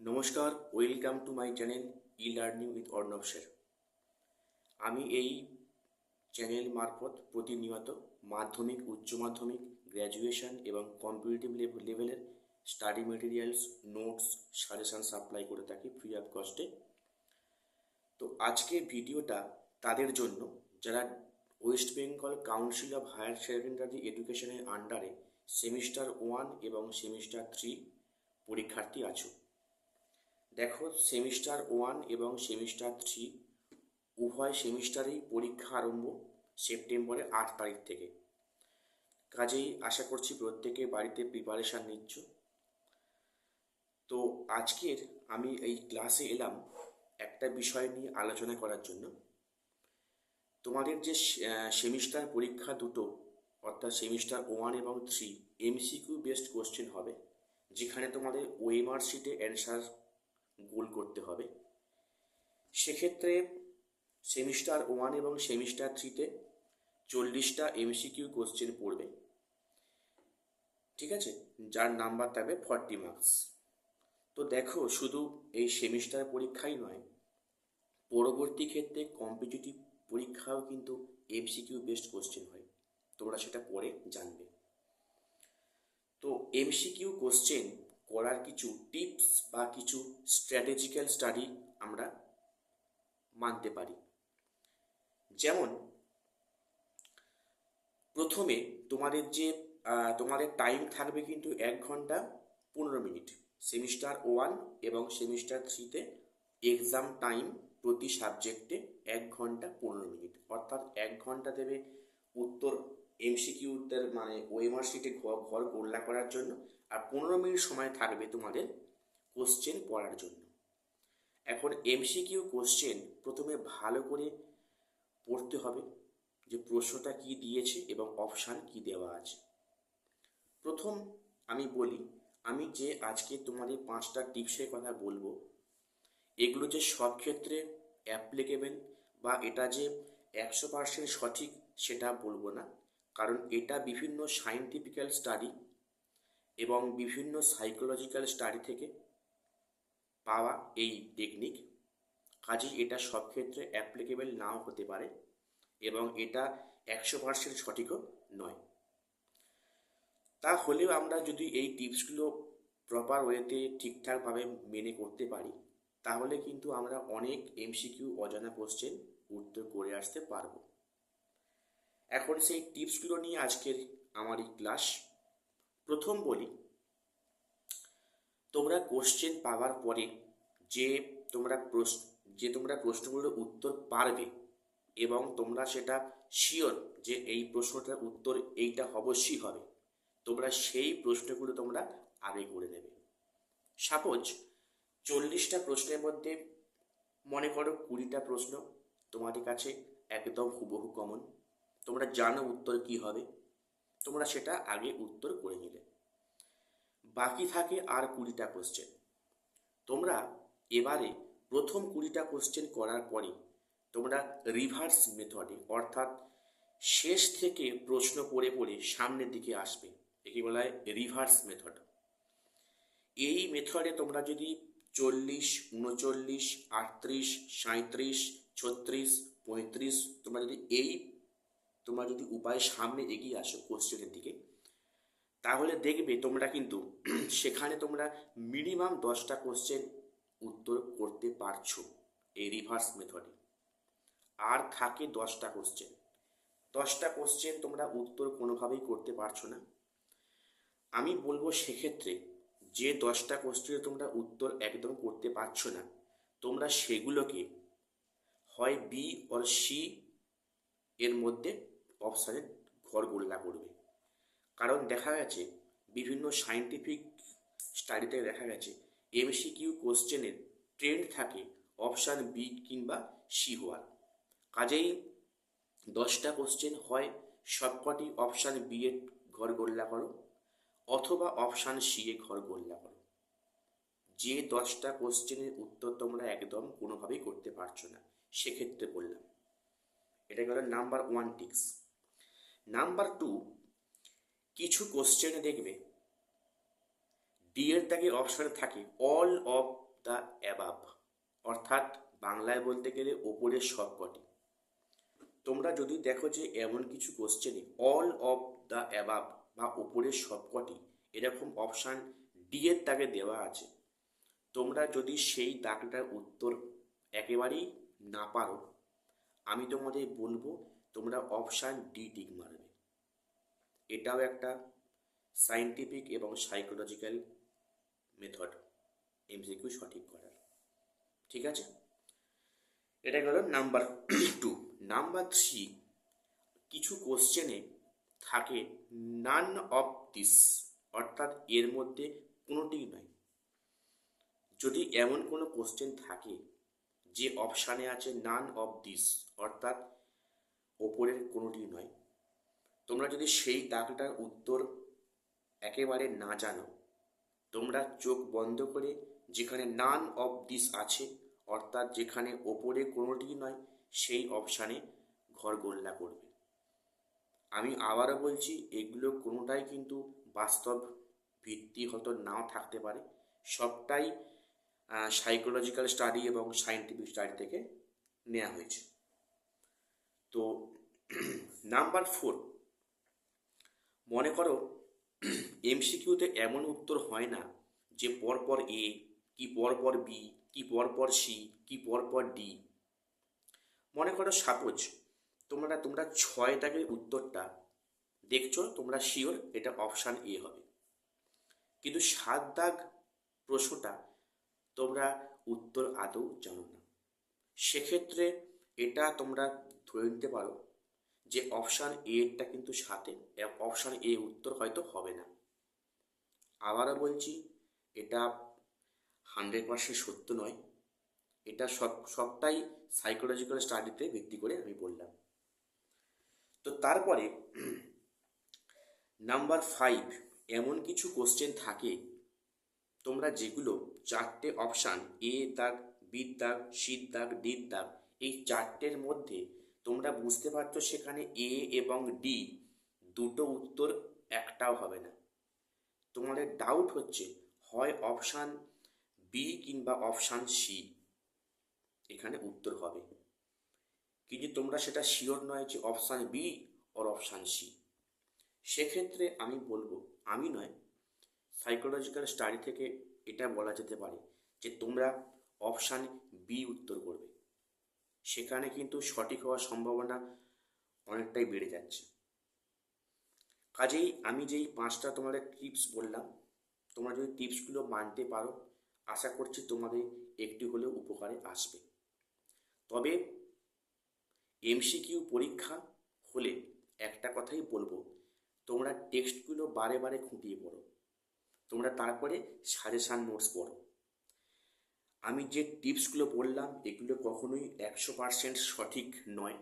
নমস্কার welcome to my channel e learning with Arnab sir আমি এই চ্যানেল মারফত প্রতিনিয়ত মাধ্যমিক, উচ্চ মাধ্যমিক গ্র্যাজুয়েশন এবং কম্পিটিটিভ লেভেলের study materials notes suggestion supply করে থাকি ফ্রি অফ কস্টে তো আজকে ভিডিওটা তাদের জন্য, যারা West Bengal council of higher secondary এডুকেশনের আন্ডারে সেমিস্টার ওয়ান এবং সেমিস্টার থ্রি পরীক্ষার্থী আছো। দেখো, সেমিস্টার ওয়ান এবং সেমিস্টার থ্রি, উভয় সেমিস্টারেই পরীক্ষা আরম্ভ সেপ্টেম্বরের আট তারিখ থেকে। কাজেই আশা করছি প্রত্যেকে বাড়িতে প্রিপারেশান নিচ্ছ। তো আজকের আমি এই ক্লাসে এলাম একটা বিষয় নিয়ে আলোচনা করার জন্য। তোমাদের যে সেমিস্টার পরীক্ষা দুটো, অর্থাৎ সেমিস্টার ওয়ান এবং থ্রি এমসিকিউ বেসড কোশ্চেন হবে, যেখানে তোমাদের ওএমআর শিটে অ্যান্সার গোল করতে হবে। সেক্ষেত্রে সেমিস্টার ওয়ান এবং সেমিস্টার থ্রিতে চল্লিশটা এমসিকিউ কোশ্চেন পড়বে। ঠিক আছে? যার নাম্বার থাকবে ফর্টি মার্কস। তো দেখো, শুধু এই সেমিস্টার পরীক্ষাই নয়, পরবর্তী ক্ষেত্রে কম্পিটিটিভ পরীক্ষাও কিন্তু এমসিকিউ বেস্ট কোশ্চেন হয়। তোমরা সেটা পরে জানবে। তো এমসিকিউ কোশ্চেন করার কিছু টিপস বা কিছু স্ট্র্যাটেজিক্যাল স্টাডি আমরা মানতে পারি। যেমন, প্রথমে তোমাদের যে তোমাদের টাইম থাকবে কিন্তু এক ঘণ্টা পনেরো মিনিট। সেমিস্টার ওয়ান এবং সেমিস্টার থ্রিতে এক্সাম টাইম প্রতি সাবজেক্টে এক ঘণ্টা পনেরো মিনিট। অর্থাৎ এক ঘণ্টা দেবে উত্তর এমসিকিউদের মানে ওএমআর শিটে ঘর গোল্লা করার জন্য। পনেরো মিনিট সময় থাকবে তোমাদের কোশ্চেন পড়ার জন্য। এখন এমসিকিউ কোশ্চেন প্রথমে ভালো করে পড়তে হবে যে প্রশ্নটা কি দিয়েছে এবং অপশান কি দেওয়া আছে। প্রথম আমি বলি, আমি যে আজকে তোমাদের পাঁচটা টিপসের কথা বলব, এগুলো যে সব ক্ষেত্রে অ্যাপ্লিকেবেল বা এটা যে একশো পার্সেন্ট সঠিক সেটা বলব না, কারণ এটা বিভিন্ন সায়েন্টিফিক্যাল স্টাডি এবং বিভিন্ন সাইকোলজিক্যাল স্টাডি থেকে পাওয়া এই টেকনিক কাজেই এটা সব ক্ষেত্রে অ্যাপ্লিকেবল নাও হতে পারে এবং এটা একশো পার্সেন্ট সঠিকও নয়। তাহলেও আমরা যদি এই টিপসগুলো প্রপার ওয়েতে ঠিকঠাকভাবে মেনে করতে পারি, তাহলে কিন্তু আমরা অনেক এমসিকিউ অজানা কোশ্চেন উত্তর করে আসতে পারব। এখন সেই টিপসগুলো নিয়ে আজকের আমার এই ক্লাস প্রথম বলি, তোমরা কোশ্চেন পাওয়ার পরে যে তোমরা প্রশ্ন, যে তোমরা প্রশ্নগুলোর উত্তর পারবে এবং তোমরা সেটা শিওর যে এই প্রশ্নটার উত্তর এইটা অবশ্যই হবে, তোমরা সেই প্রশ্নগুলো তোমরা আগে করে নেবে। সাপোজ চল্লিশটা প্রশ্নের মধ্যে মনে করো কুড়িটা প্রশ্ন তোমাদের কাছে একদম হুবহু কমন তোমরা জানো উত্তর কি হবে? তোমরা সেটা আগে উত্তর করে নিলে। বাকি থাকে আর কুড়িটা কোশ্চেন তোমরা এবারে প্রথম কুড়িটা কোশ্চেন করার পরে তোমরা রিভার্স মেথডে অর্থাৎ শেষ থেকে প্রশ্ন পড়ে পড়ে সামনের দিকে আসবে। একে বলা হয় রিভার্স মেথড এই মেথডে তোমরা যদি চল্লিশ, উনচল্লিশ, আটত্রিশ সাঁত্রিশ ছত্রিশ, পঁয়ত্রিশ, তোমরা যদি এই তোমরা যদি উপায়ে সামনে এগিয়ে আসো কোশ্চেনের দিকে, তাহলে দেখবে তোমরা কিন্তু সেখানে তোমরা মিনিমাম দশটা কোশ্চেন উত্তর করতে পারছ এই রিভার্স মেথডে আর থাকে দশটা কোশ্চেন দশটা কোশ্চেন তোমরা উত্তর কোনোভাবেই করতে পারছ না। আমি বলব সেক্ষেত্রে যে দশটা কোশ্চেনে তোমরা উত্তর একদম করতে পারছ না, তোমরা সেগুলোকে হয় বি অর সি এর মধ্যে অপশানে ঘর গোল্লা করবে। কারণ দেখা গেছে, বিভিন্ন সায়েন্টিফিক স্টাডিতে দেখা গেছে এমসিকিউ কোশ্চেনের ট্রেন্ড থাকে অপশান বি কিংবা সি হওয়ার। কাজেই দশটা কোশ্চেন হয়, সবকটি অপশান বি এর ঘর গোল্লা করো অথবা অপশান সি এ ঘর গোল্লা করো। যে দশটা কোশ্চেনের উত্তর তোমরা একদম কোনোভাবেই করতে পারছ না, সেক্ষেত্রে বললাম। এটা গেল number one ticks number two কিছু কোশ্চেনে দেখবে ডি এর দাগে অপশানে থাকে অল অফ দ্য অ্যাবাব অর্থাৎ বাংলায় বলতে গেলে ওপরের সবকটি। তোমরা যদি দেখো যে এমন কিছু কোশ্চেনে অল অফ দ্য অ্যাবাব বা ওপরের সবকটি, এরকম অপশান ডি এর দেওয়া আছে, তোমরা যদি সেই দাগটার উত্তর একেবারেই না পারো, আমি তোমাদের বলব তোমরা অপশান ডি টিক মারবে। এটাও একটা সায়েন্টিফিক এবং সাইকোলজিক্যাল মেথড এমসিকিউ সঠিক করার। ঠিক আছে? এটা গেল নাম্বার টু নাম্বার থ্রি কিছু কোশ্চেনে থাকে নান অফ দিস অর্থাৎ এর মধ্যে কোনোটিই নয়। যদি এমন কোনো কোশ্চেন থাকে যে অপশানে আছে নান অফ দিস অর্থাৎ ওপরের কোনোটি নয়। তোমরা যদি সেই দাগটার উত্তর একেবারে না জানো, তোমরা চোখ বন্ধ করে যেখানে নান অফ দিস আছে, অর্থাৎ যেখানে ওপরে কোনোটি নয়, সেই অপশানে ঘর গোল্লা করবে। আমি আবারও বলছি, এগুলো কোনোটাই কিন্তু বাস্তব ভিত্তি হয়তো নাও থাকতে পারে। সবটাই সাইকোলজিক্যাল স্টাডি এবং সায়েন্টিফিক স্টাডি থেকে নেওয়া হয়েছে। তো নাম্বার ফোর, মনে করো এমসিকিউতে এমন উত্তর হয় না যে পরপর এ, কি পরপর বি, কি পরপর সি, কি পরপর ডি। মনে করো সাপোজ তোমরা তোমরা ছয় দাগের উত্তরটা দেখছ, তোমরা শিওর এটা অপশান এ হবে। কিন্তু সাত দাগ প্রশ্নটা তোমরা উত্তর আদৌ জানো না। সেক্ষেত্রে এটা তোমরা ধরে নিতে পারো যে অপশান এ এরটা কিন্তু সাথে অপশান এ উত্তর হয়তো হবে না। আবারও বলছি, এটা হান্ড্রেড পার্সেন্ট সত্য নয়। এটা সব, সবটাই সাইকোলজিক্যাল স্টাডিতে ভিত্তি করে আমি বললাম। তো তারপরে নাম্বার ফাইভ এমন কিছু কোশ্চেন থাকে, তোমরা যেগুলো চারটে অপশান এ দাগ বি দাগ সি দাগ ডি দাগ, এই চারটের মধ্যে তোমরা বুঝতে পারছ সেখানে এ এবং ডি দুটো উত্তর একটাও হবে না। তোমাদের ডাউট হচ্ছে, হয় অপশান বি কিংবা অপশান সি এখানে উত্তর হবে। কিন্তু তোমরা সেটা শিওর নয় যে option B or option C সেক্ষেত্রে আমি বলব, আমি নয় সাইকোলজিক্যাল স্টাডি থেকে এটা বলা যেতে পারে যে তোমরা অপশান বি উত্তর করবে। সেখানে কিন্তু সঠিক হওয়ার সম্ভাবনা অনেকটাই বেড়ে যাচ্ছে। কাজেই আমি যেই পাঁচটা তোমাদের টিপস বললাম, তোমরা যদি টিপসগুলো মানতে পারো, আশা করছি তোমাদের একটি হলেও উপকারে আসবে। তবে এমসিকিউ পরীক্ষা হলে একটা কথাই বলব, তোমরা টেক্সটগুলো বারে বারে খুঁটিয়ে পড়ো, তোমরা তারপরে সাজেশান নোটস পড়ো। আমি যে টিপসগুলো বললাম এগুলো কখনোই একশো পারসেন্ট সঠিক নয়।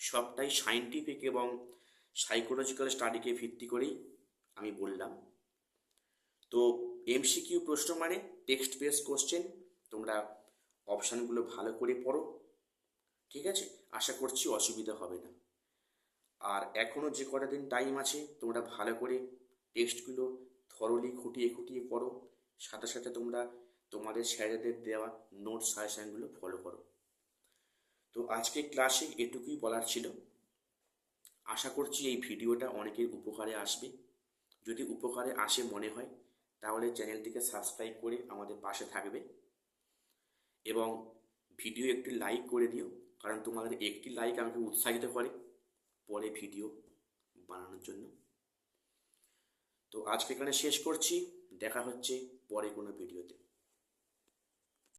সবটাই সায়েন্টিফিক এবং সাইকোলজিক্যাল স্টাডিকে ভিত্তি করেই আমি বললাম। তো এমসিকিউ প্রশ্ন মানে টেক্সট বেস কোশ্চেন তোমরা অপশানগুলো ভালো করে পড়ো, ঠিক আছে? আশা করছি অসুবিধা হবে না। আর এখনও যে কটা দিন টাইম আছে, তোমরা ভালো করে টেক্সটগুলো থরলি খুঁটিয়ে খুঁটিয়ে পড়ো। সাথে সাথে তোমরা তোমাদের স্যারেদের দেওয়া নোট সাজেশানগুলো ফলো করো। তো আজকে ক্লাসে এটুকুই বলার ছিল। আশা করছি এই ভিডিওটা অনেকের উপকারে আসবে। যদি উপকারে আসে মনে হয়, তাহলে চ্যানেলটিকে সাবস্ক্রাইব করে আমাদের পাশে থাকবে। এবং ভিডিও একটি লাইক করে দিও, কারণ তোমাদের একটি লাইক আমাকে উৎসাহিত করে পরে ভিডিও বানানোর জন্য। তো আজকে এখানে শেষ করছি। দেখা হচ্ছে পরে কোনো ভিডিওতে